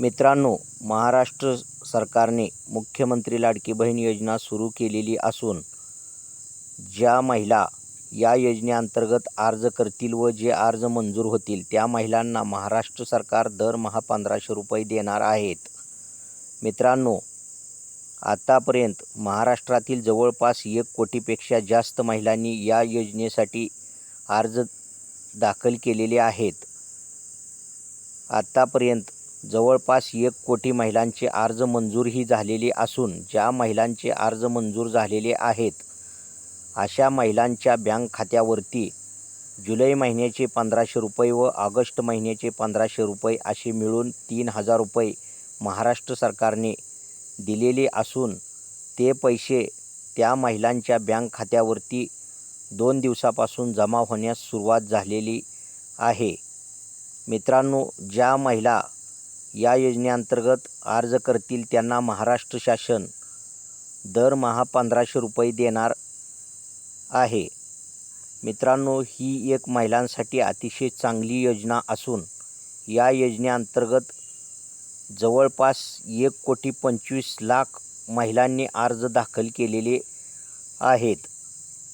मित्रांनो महाराष्ट्र सरकारने मुख्यमंत्री लाडकी बहीण योजना सुरू केलेली असून ज्या महिला या योजनेअंतर्गत अर्ज करतील व जे अर्ज मंजूर होतील त्या महिलांना महाराष्ट्र सरकार दरमहा पंधराशे रुपये देणार आहेत. मित्रांनो आत्तापर्यंत महाराष्ट्रातील जवळपास एक कोटीपेक्षा जास्त महिलांनी या योजनेसाठी अर्ज दाखल केलेले आहेत. आत्तापर्यंत जवळपास एक कोटी महिलांचे अर्ज मंजूरही झालेले असून ज्या महिलांचे अर्ज मंजूर झालेले आहेत अशा महिलांच्या बँक खात्यावरती जुलै महिन्याचे पंधराशे रुपये व ऑगस्ट महिन्याचे पंधराशे रुपये असे मिळून तीन हजार रुपये महाराष्ट्र सरकारने दिलेले असून ते पैसे त्या महिलांच्या बँक खात्यावरती दोन दिवसापासून जमा होण्यास सुरुवात झालेली आहे. मित्रांनो ज्या महिला या योजनेअंतर्गत अर्ज करतील त्यांना महाराष्ट्र शासन दरमहा पंधराशे रुपये देणार आहे. मित्रांनो ही एक महिलांसाठी अतिशय चांगली योजना असून या योजनेअंतर्गत जवळपास एक कोटी पंचवीस लाख महिलांनी अर्ज दाखल केलेले आहेत.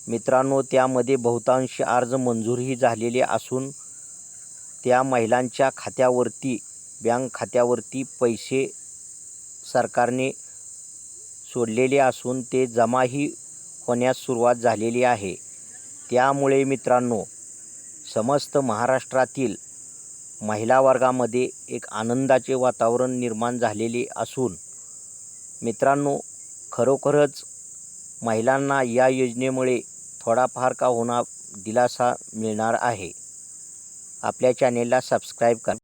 मित्रांनो त्यामध्ये बहुतांश अर्ज मंजूरही झालेले असून त्या महिलांच्या खात्यावरती बँक खात्यावरती पैसे सरकारने सोडलेले असून ते जमाही होण्यास सुरुवात झालेली आहे. त्यामुळे मित्रांनो समस्त महाराष्ट्रातील महिला वर्गामध्ये एक आनंदाचे वातावरण निर्माण झालेले असून मित्रांनो खरोखरच महिलांना या योजनेमुळे थोडाफार का होणार दिलासा मिळणार आहे. आपल्या चॅनेलला सबस्क्राईब करा.